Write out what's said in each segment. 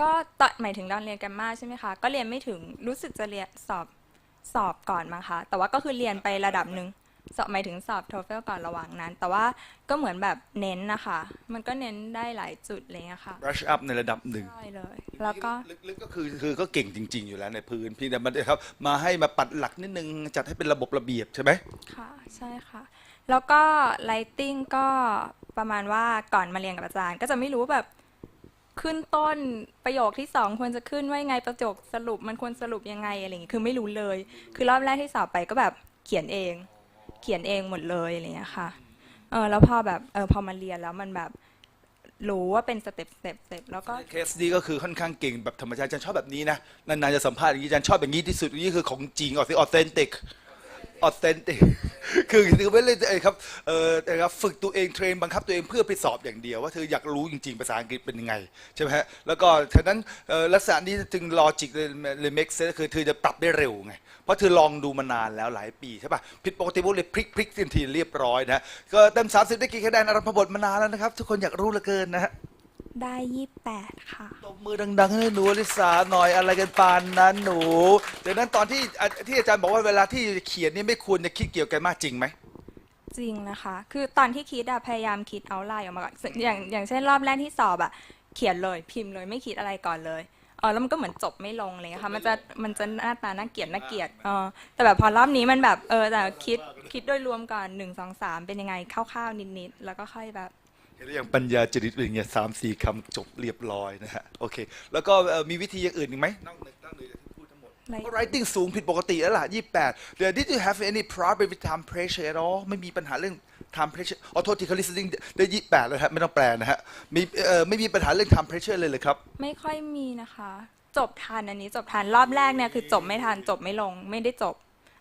ก็ตอนหมายถึงตอนเรียนแกรมมาใช่ไหมคะ ก็เรียนไม่ถึงรู้สึกจะเรียนสอบสอบก่อนมั้งคะแต่ว่าก็คือเรียนไประดับหนึ่งสอบหมายถึงสอบโทเฟลก่อนระหว่างนั้น แต่ว่าก็เหมือนแบบเน้นนะคะ มันก็เน้นได้หลายจุดอะไรเลยค่ะ brush up ในระดับหนึ่งใช่เลย แล้วก็ลึกๆก็คือคือก็เก่งจริง ๆ อยู่แล้วในพื้นเพี่แต่มันครับมาให้มาปัดหลักนิดนึงจัดให้เป็นระบบระเบียบใช่ไหมค่ะใช่ค่ะ แล้วก็ lighting ก็ประมาณว่าก่อนมาเรียนกับอาจารย์ ก็จะไม่รู้ว่าแบบ ขึ้นต้นประโยคที่สองควรจะขึ้นว่ายังไงประโยคสรุปมันควรสรุปยังไงอะไรอย่างงี้คือไม่รู้เลย คือรอบแรกที่สอบไปก็แบบเขียนเอง เขียนเองหมดเลยอะไรอย่างเงี้ยค่ะเออแล้วพอแบบเออพอมาเรียนแล้วมันแบบรู้ว่าเป็นสเต็ปสเต็ปสเต็ปแล้วก็เคสนี้ก็คือค่อนข้างเก่งแบบธรรมชาติอาจารย์ชอบแบบนี้นะนานๆจะสัมภาษณ์อย่างนี้อาจารย์ชอบแบบนี้ที่สุดนี่คือของจริงออออเทนติก ออเทนติกคือคือไม่เลยเอ้ครับเออนะครับฝึกตัวเองเทรนบังคับตัวเองเพื่อไปสอบอย่างเดียวว่าเธออยากรู้จริงๆภาษาอังกฤษเป็นยังไงใช่ไหมฮะแล้วก็ฉะนั้นเอ่อลักษณะนี้จึงลอจิกเลยเลยเมกเซนคือเธอจะปรับได้เร็วไงเพราะเธอลองดูมานานแล้วหลายปีใช่ป่ะผิดปกติพวกเลยพลิกพลิกทันทีเรียบร้อยนะฮะก็เต็ม30ได้กี่คะแนนอารัมพบทมานานแล้วนะครับ ทุกคนอยากรู้เหลือเกินนะฮะ ได้ยี่แปดค่ะ ตบมือดังๆให้หนูอลิสาหน่อยอะไรกันปานนั้นหนูดังนั้นตอนที่อะที่อาจารย์บอกว่าเวลาที่เขียนนี่ไม่ควรจะคิดเกี่ยวกันมากจริงไหม จริงนะคะ คือตอนที่คิดอะพยายามคิดเอาไลน์ออกมาก่อนซึ่งอย่างอย่างเช่นรอบแรกที่สอบอะเขียนเลยพิมพ์เลยไม่คิดอะไรก่อนเลยเออแล้วมันก็เหมือนจบไม่ลงอะไรเลยค่ะ มันจะมันจะหน้าตาน่าเกลียดน่าเกลียดเออแต่แบบพอรอบนี้มันแบบเออแต่คิดคิดโดยรวมก่อนหนึ่งสองสามเป็นยังไงคร่าวๆนิดๆแล้วก็ค่อยแบบเห็นหรื อยังปัญญาจริตเป็นอย่างเงี้ยสามสี่คำจบเรียบร้อยนะฮะโอเค แล้วก็เอ่อมีวิธีอย่างอื่นอีกไหมนอกเหนือนอกเหนือจากที่พูดทั้งหมด Like- เพราะ writing สูงผิดปกติแล้วล่ะ28เดี๋ยว did you have any problem with time pressure at all ไม่มีปัญหาเรื่อง time pressure อ๋อโทษทีเขา listening ได้ 28 แล้วฮะไม่ต้องแปลนะฮะมีเอ่อไม่มีปัญหาเรื่อง time pressure เลยเลยครับ ไม่ค่อยมีนะคะ จบทันอันนี้จบทันรอบแรกเนี่ยคือจบไม่ทันจบไม่ลง ไม่ได้จบ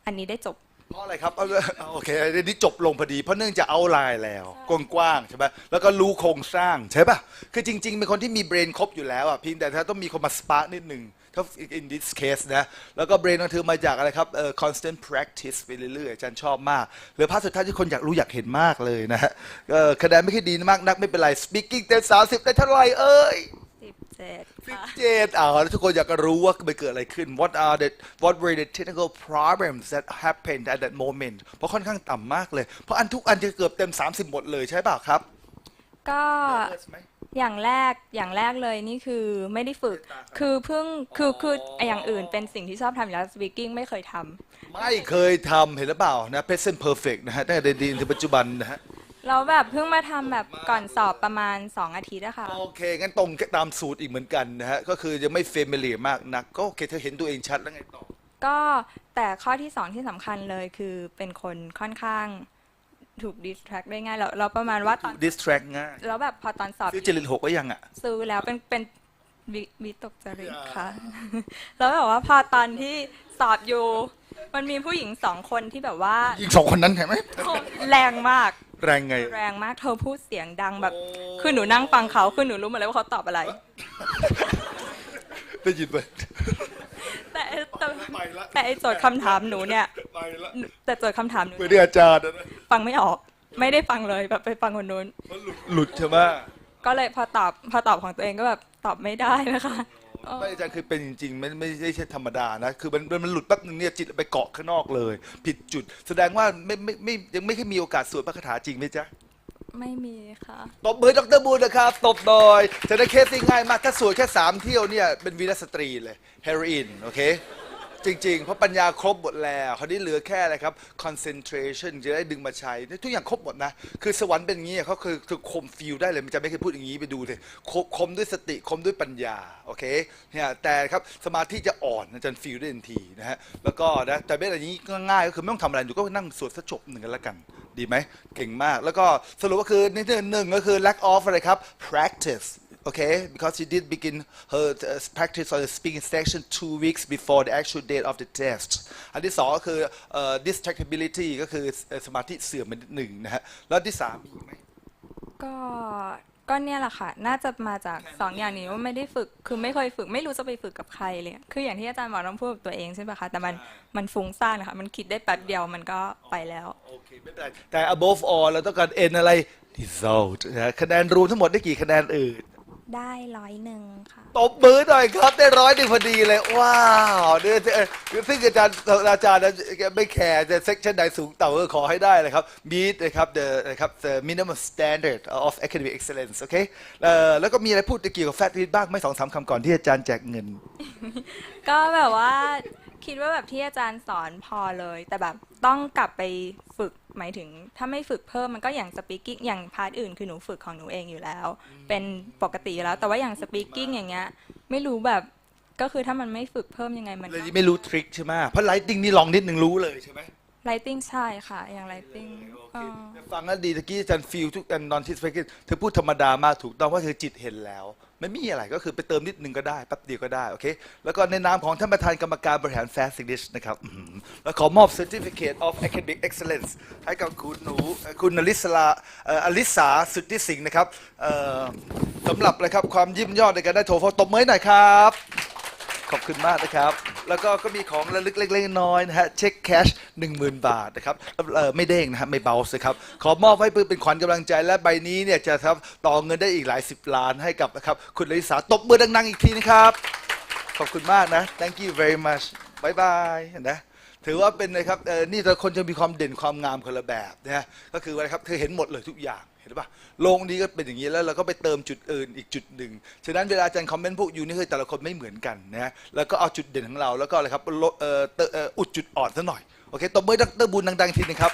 อันนี้ได้จบ เพราะอะไรครับเอาเอาโอเคอันนี้จบลงพอดี เพราะเนื่องจากเอาไลน์แล้วกว้างๆใช่ไหมแล้วก็รู้โครงสร้างใช่ป่ะคือจริง ๆ เป็นคนที่มีเบรนครบอยู่แล้วอะเพียงแต่ถ้าต้องมีคนมาสปาร์กนิดหนึ่งถ้า in this case นะแล้วก็เบรนของเธอมาจากอะไรครับเอ่อ constant practice ไปเรื่อยๆอาจารย์ชอบมากเหลือภาพสุดท้ายที่คนอยากรู้อยากเห็นมากเลยนะฮะเอ่อคะแนนไม่ค่อยดีมากนักไม่เป็นไร speaking เต็มสามสิบได้เท่าไหร่เอ้ย 17ค่ะ เจนอ่าแล้วทุกคนอยากจะรู้ว่ามันเกิดอะไรขึ้น what are the what were the technical problems that happened at that moment เพราะค่อนข้างต่ำมากเลย เพราะอันทุกอันจะเกือบเต็ม 30 หมดเลยใช่เปล่าครับก็ Nervous ไหม อย่างแรกอย่างแรกเลยนี่คือไม่ได้ฝึก คือเพิ่งคือคืออย่างอื่นเป็นสิ่งที่ชอบทำอยู่แล้ว speaking ไม่เคยทำ ไม่เคยทำเห็นหรือเปล่านะ present perfect นะฮะตั้งแต่เรียนถึงปัจจุบันนะฮะ เราแบบเพิ่งมาทำแบบก่อนสอบประมาณ 2 อาทิตย์อะค่ะ โอเค งั้นตรงตามสูตรอีกเหมือนกันนะฮะ ก็คือยังไม่ familiar มากนัก ก็โอเคเธอเห็นตัวเองชัดแล้วไงต่อ ก็แต่ข้อที่สองที่สำคัญเลยคือเป็นคนค่อนข้างถูก distract ได้ง่ายเราเราประมาณว่าตอน distract ง่ายแล้วแบบพอตอนสอบ ซื้อจริตหกก็ยังอะ ซื้อแล้วเป็นเป็นวิวิตกจริตค่ะ แล้วแบบว่าพอตอนที่สอบอยู่ มันมีผู้หญิงสองคนที่แบบว่า ยิงสองคนนั้นเห็นไหม แรงมาก แรงไง แรงมากเธอพูดเสียงดังแบบ คือหนูนั่งฟังเขาคือหนูรู้หมดเลยว่าเขาตอบอะไร ได้ยินไหม แต่แต่ไปละ แต่ไอโจทย์คำถามหนูเนี่ย ไปละแต่โจทย์คำถามหนูเหมือนที่อาจารย์นะฟังไม่ออก ไม่ได้ฟังเลยแบบไปฟังคนนู้น มันหลุดหลุดใช่ไหมก็เลยพอตอบพอตอบของตัวเองก็แบบ ตอบไม่ได้นะคะไม่อาจารย์คือเป็นจริงๆไม่ไม่ไม่ใช่ธรรมดานะ คือมันมันมันหลุดแป๊บนึงเนี่ยจิตไปเกาะข้างนอกเลย ผิดจุด แสดงว่าไม่ไม่ไม่ยังไม่เคยมีโอกาสสวดพระคาถาจริงไหมจ๊ะ ไม่มีค่ะ ตบมือดรบูลนะครับ ตบหน่อยแต่ในเคสที่ง่ายมาก ถ้าสวดแค่ 3 เที่ยวเนี่ย เป็นวีรสตรีเลย เฮโรอีน โอเค จริง ๆ เพราะปัญญาครบหมดแล้วคราวนี้เหลือแค่อะไรครับ concentration จะได้ดึงมาใช้ทุกอย่างครบหมดนะ คือสวรรค์เป็นอย่างนี้เขาคือคือคมฟิลได้เลยมันจะไม่เคยพูดอย่างนี้ไปดูเลยคมคมด้วยสติคมด้วยปัญญาโอเคเนี่ยแต่ครับสมาธิจะอ่อนอาจารย์ฟิลได้ทันทีนะฮะแล้วก็นะแต่เป็นอย่างนี้ง่ายก็คือไม่ต้องทำอะไรอยู่ก็นั่งสวดสจบหนึ่งกันแล้วกัน ดีไหมเก่งมาก แล้วก็สรุปก็คือในเรื่องหนึ่งก็คือ lack of อะไรครับ practice okay because she did begin her uh, practice on the speaking section two weeks before the actual date of the test อันที่สองก็คือเอ่อ distractibility ก็คือเอ่อสมาธิเสื่อมไปนิดหนึ่งนะฮะ แล้วที่สามมีอีกไหมก็ก็เนี่ยแหละค่ะ น่าจะมาจากสองอย่างนี้ว่าไม่ได้ฝึก คือไม่เคยฝึก ไม่รู้จะไปฝึกกับใครเลย คืออย่างที่อาจารย์บอกต้องพูดกับตัวเองใช่ไหมคะ แต่มัน มันฟุ้งซ่านนะคะมันคิดได้แป๊บเดียวมันก็ไปแล้ว โอเค ไม่เป็นไร แต่ above all เราต้องการ n อะไร result นะฮะคะแนนรวมทั้งหมดได้กี่คะแนนเอ่ย ได้ร้อยหนึ่งค่ะ ตบมือหน่อยครับ ได้ร้อยหนึ่งพอดีเลย ว้าวเนี่ยเอ่อซึ่งอาจารย์อาจารย์นะไม่แคร์จะเซ็กชันไหนสูงต่ำก็ขอให้ได้เลยครับ meet นะครับ the นะครับ the minimum standard of academic excellence โอเคเอ่อแล้วก็มีอะไรพูดเกี่ยวกับแฟตรีดบ้างไหม่สองสามคำก่อนที่อาจารย์แจกเงิน ก็แบบว่าคิดว่าแบบที่อาจารย์สอนพอเลย แต่แบบต้องกลับไปฝึก หมายถึงถ้าไม่ฝึกเพิ่มมันก็อย่างสปีกิ้งอย่างพาร์ทอื่นคือหนูฝึกของหนูเองอยู่แล้ว เป็นปกติอยู่แล้ว แต่ว่าอย่างสปีกิ้งอย่างเงี้ยไม่รู้แบบก็คือถ้ามันไม่ฝึกเพิ่มยังไงมันเลยไม่รู้ทริคใช่ไหมเพราะไลติงนี่ลองนิดนึงรู้เลยใช่ไหม ไลติ้งใช่ค่ะ อย่างไลติ้งโอเคฟังแล้วดีตะกี้อาจารย์ฟิลทุกอันนอนที่สเปกเธอพูดธรรมดามากถูกต้องว่าเธอจิตเห็นแล้ว ไม่มีอะไรก็คือไปเติมนิดนึงก็ได้แป๊บเดียวก็ได้ โอเค แล้วก็ในนามของท่านประธานกรรมการบริหาร Fast English นะครับอื้อหือแล้วขอมอบ Certificate of Academic Excellence ให้กับคุณหนูเอ่อคุณนลิศลาเอ่ออลิสาสุทธิสิงห์นะครับเอ่อสำหรับนะครับความยิ้มยอดในการได้โทรฟอตบมือให้หน่อยครับ ขอบคุณมากนะครับ แล้วก็ก็มีของระลึกเล็กๆน้อยๆนะฮะเช็คแคช10,000 บาทนะครับเออไม่เด้งนะฮะไม่เบาส์ครับ ขอมอบให้เพื่อเป็นขวัญกำลังใจและใบนี้เนี่ยจะครับต่อเงินได้อีกหลายสิบล้านให้กับนะครับคุณลิสาตบมือดังๆ อีกทีนะครับ ขอบคุณมากนะ thank you very much บายบายนะถือว่าเป็นนะครับเออนี่แต่คนจะมีความเด่นความงามคนละแบบนะก็คือว่านะครับเธอเห็นหมดเลยทุกอย่าง ห็นปะโลงนี้ก็เป็นอย่างนี้แล้วเราก็ไปเติมจุดอื่นอีกจุดหนึ่งฉะนั้นเวลาอาจารย์คอมเมนต์พวกยูนี่คือแต่ละคนไม่เหมือนกันนะแล้วก็เอาจุดเด่นของเราแล้วก็อะไรครับลดเอ่อเอ่ออุดจุดอ่อนซะหน่อยโอเคตบมือดรบุญดังๆทีนึงครับ